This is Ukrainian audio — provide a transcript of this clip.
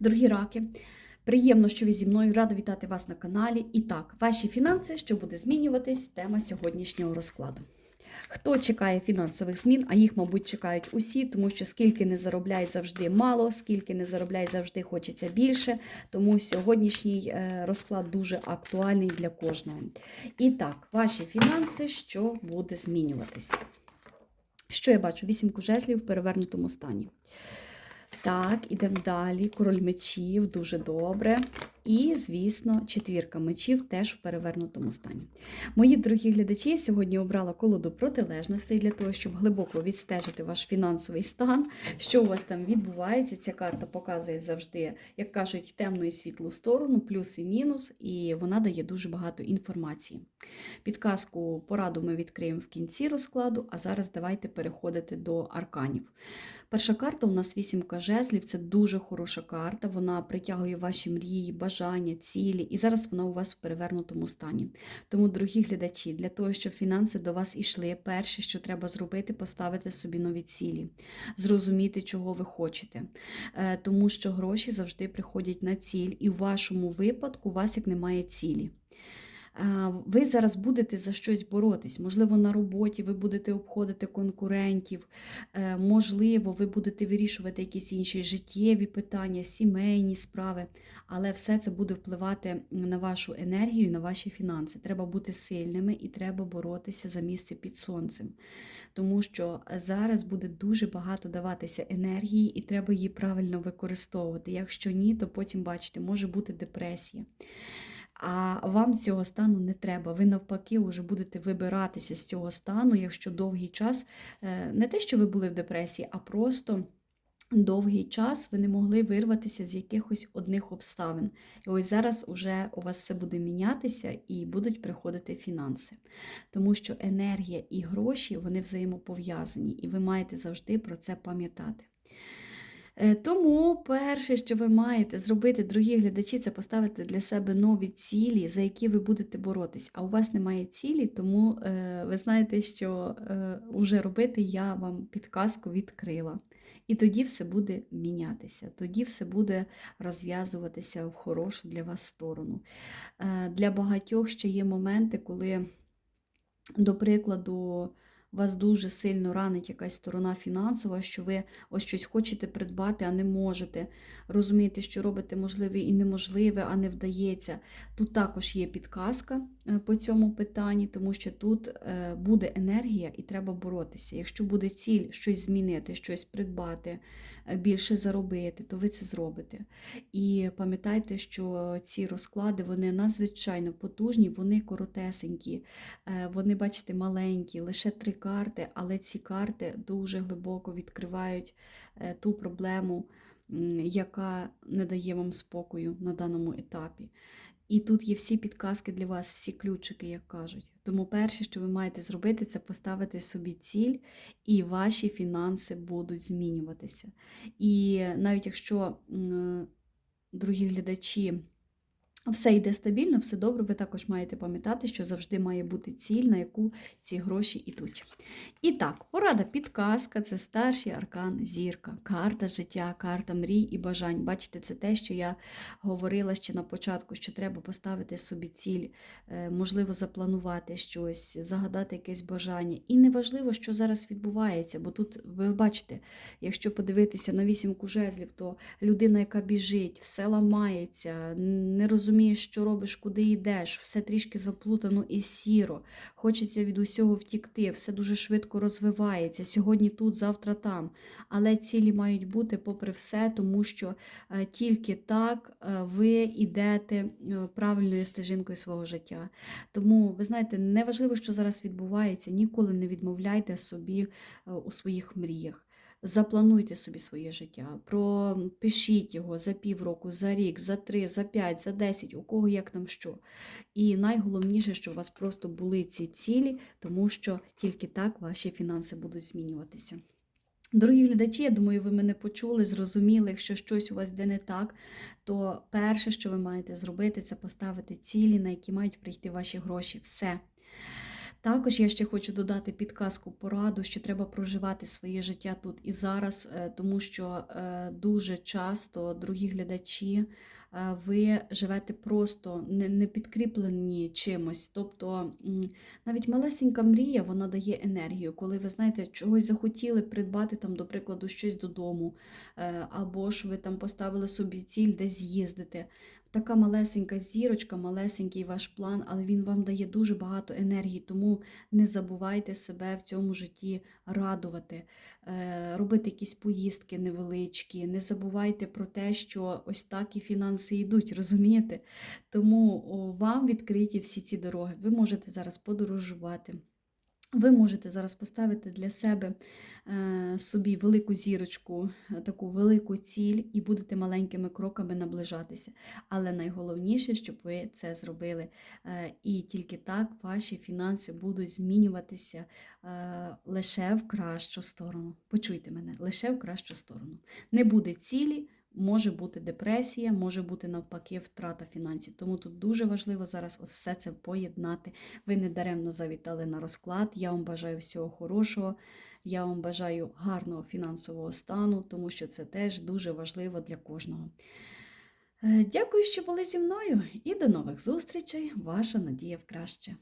Дорогі раки, приємно, що ви зі мною рада вітати вас на каналі. І так, ваші фінанси, що буде змінюватись, тема сьогоднішнього розкладу. Хто чекає фінансових змін, а їх, мабуть, чекають усі, тому що скільки не заробляй завжди мало, скільки не заробляй завжди хочеться більше. Тому сьогоднішній е, розклад дуже актуальний для кожного. І так, ваші фінанси, що буде змінюватися? Що я бачу? Вісімку жезлів в перевернутому стані. Так, ідемо далі. Король мечів, дуже добре. І, звісно, четвірка мечів теж в перевернутому стані. Мої дорогі глядачі, я сьогодні обрала колоду протилежностей для того, щоб глибоко відстежити ваш фінансовий стан, що у вас там відбувається. Ця карта показує завжди, як кажуть, темну і світлу сторону, плюс і мінус, і вона дає дуже багато інформації. Підказку пораду ми відкриємо в кінці розкладу, а зараз давайте переходити до арканів. Перша карта у нас вісімка жезлів, це дуже хороша карта. Вона притягує ваші мрії, бажання, цілі, і зараз вона у вас в перевернутому стані. Тому, дорогі глядачі, для того, щоб фінанси до вас ішли, перше, що треба зробити, поставити собі нові цілі, зрозуміти, чого ви хочете. Е, Тому що гроші завжди приходять на ціль, і в вашому випадку у вас як немає цілі. Ви зараз будете за щось боротись. Можливо, на роботі ви будете обходити конкурентів, е, можливо, ви будете вирішувати якісь інші життєві питання, сімейні справи, але все це буде впливати на вашу енергію, на ваші фінанси. Треба бути сильними і треба боротися за місце під сонцем. Тому що зараз буде дуже багато даватися енергії, і треба її правильно використовувати. Якщо ні, то потім, бачите, може бути депресія. А вам цього стану не треба. Ви навпаки вже будете вибиратися з цього стану, якщо довгий час, е, не те, що ви були в депресії, а просто. Довгий час ви не могли вирватися з якихось одних обставин. І ось зараз уже у вас все буде мінятися і будуть приходити фінанси. Тому що енергія і гроші вони взаємопов'язані, і ви маєте завжди про це пам'ятати. Е, тому перше, що ви маєте зробити, дорогі глядачі, це поставити для себе нові цілі, за які ви будете боротись. А у вас немає цілі, тому е, ви знаєте, що вже е, робити я вам підказку відкрила. І тоді все буде мінятися, тоді все буде розв'язуватися в хорошу для вас сторону. Для багатьох ще є моменти, коли, до прикладу, вас дуже сильно ранить якась сторона фінансова, що ви ось щось хочете придбати, а не можете. Розумієте, що робите можливе і неможливе, а не вдається. Тут також є підказка е, по цьому питанні, тому що тут е, буде енергія і треба боротися. Якщо буде ціль щось змінити, щось придбати, більше заробити, то ви це зробите. І пам'ятайте, що ці розклади вони надзвичайно потужні, вони коротесенькі, вони, бачите, маленькі, лише три карти, але ці карти дуже глибоко відкривають е, ту проблему, яка не дає вам спокою на даному етапі. І тут є всі підказки для вас, всі ключики, як кажуть. Тому перше, що ви маєте зробити, це поставити собі ціль, і ваші фінанси будуть змінюватися. І навіть якщо, дорогі глядачі, все йде стабільно, все добре, ви також маєте пам'ятати, що завжди має бути ціль, на яку ці гроші йдуть. І так, порада підказка це старший аркан зірка, карта життя, карта мрій і бажань. Бачите, це те, що я говорила ще на початку, що треба поставити собі ціль, е, можливо, запланувати щось, загадати якесь бажання. І неважливо, що зараз відбувається, бо тут, ви бачите, якщо подивитися на вісімку жезлів, то людина, яка біжить, все ламається, не розуміє розумієш, що робиш, куди йдеш, все трішки заплутано і сіро. Хочеться від усього втікти, все дуже швидко розвивається. Сьогодні тут, завтра там. Але цілі мають бути, попри все, тому що е, тільки так е, ви йдете е, правильною стежинкою свого життя. Тому, ви знаєте, неважливо, що зараз відбувається, ніколи не відмовляйте собі у своїх мріях. Заплануйте собі своє життя, пропишіть його за півроку, за рік, за три, за п'ять, за десять, у кого як там що. І найголовніше, щоб у вас просто були ці цілі, тому що тільки так ваші фінанси будуть змінюватися. Дорогі глядачі, я думаю, ви мене почули, зрозуміли, якщо щось у вас йде не так, то перше, що ви маєте зробити, це поставити цілі, на які мають прийти ваші гроші. Все. Також я ще хочу додати підказку пораду, що треба проживати своє життя тут і зараз, е, тому що е, дуже часто, дорогі глядачі, е, ви живете просто не, підкріплені чимось. Тобто навіть малесенька мрія вона дає енергію, коли ви знаєте, чогось захотіли придбати там, до прикладу, щось додому, або ж ви там поставили собі ціль десь з'їздити. Така малесенька зірочка, малесенький ваш план, але він вам дає дуже багато енергії, тому не забувайте себе в цьому житті радувати, е, робити якісь поїздки невеличкі, не забувайте про те, що ось так і фінанси йдуть, розумієте? Тому вам відкриті всі ці дороги. Ви можете зараз подорожувати. Ви можете зараз поставити для себе е, собі велику зірочку, е, таку велику ціль, і будете маленькими кроками наближатися. Але найголовніше, щоб ви це зробили. Е, І тільки так ваші фінанси будуть змінюватися лише в кращу сторону. Почуйте мене, лише в кращу сторону. Не буде цілі. Може бути депресія, може бути навпаки втрата фінансів. Тому тут дуже важливо зараз ось все це поєднати. Ви не даремно завітали на розклад. Я вам бажаю всього хорошого. Я вам бажаю гарного фінансового стану, тому що це теж дуже важливо для кожного. Е, Дякую, що були зі мною, і до нових зустрічей. Ваша Надія в краще.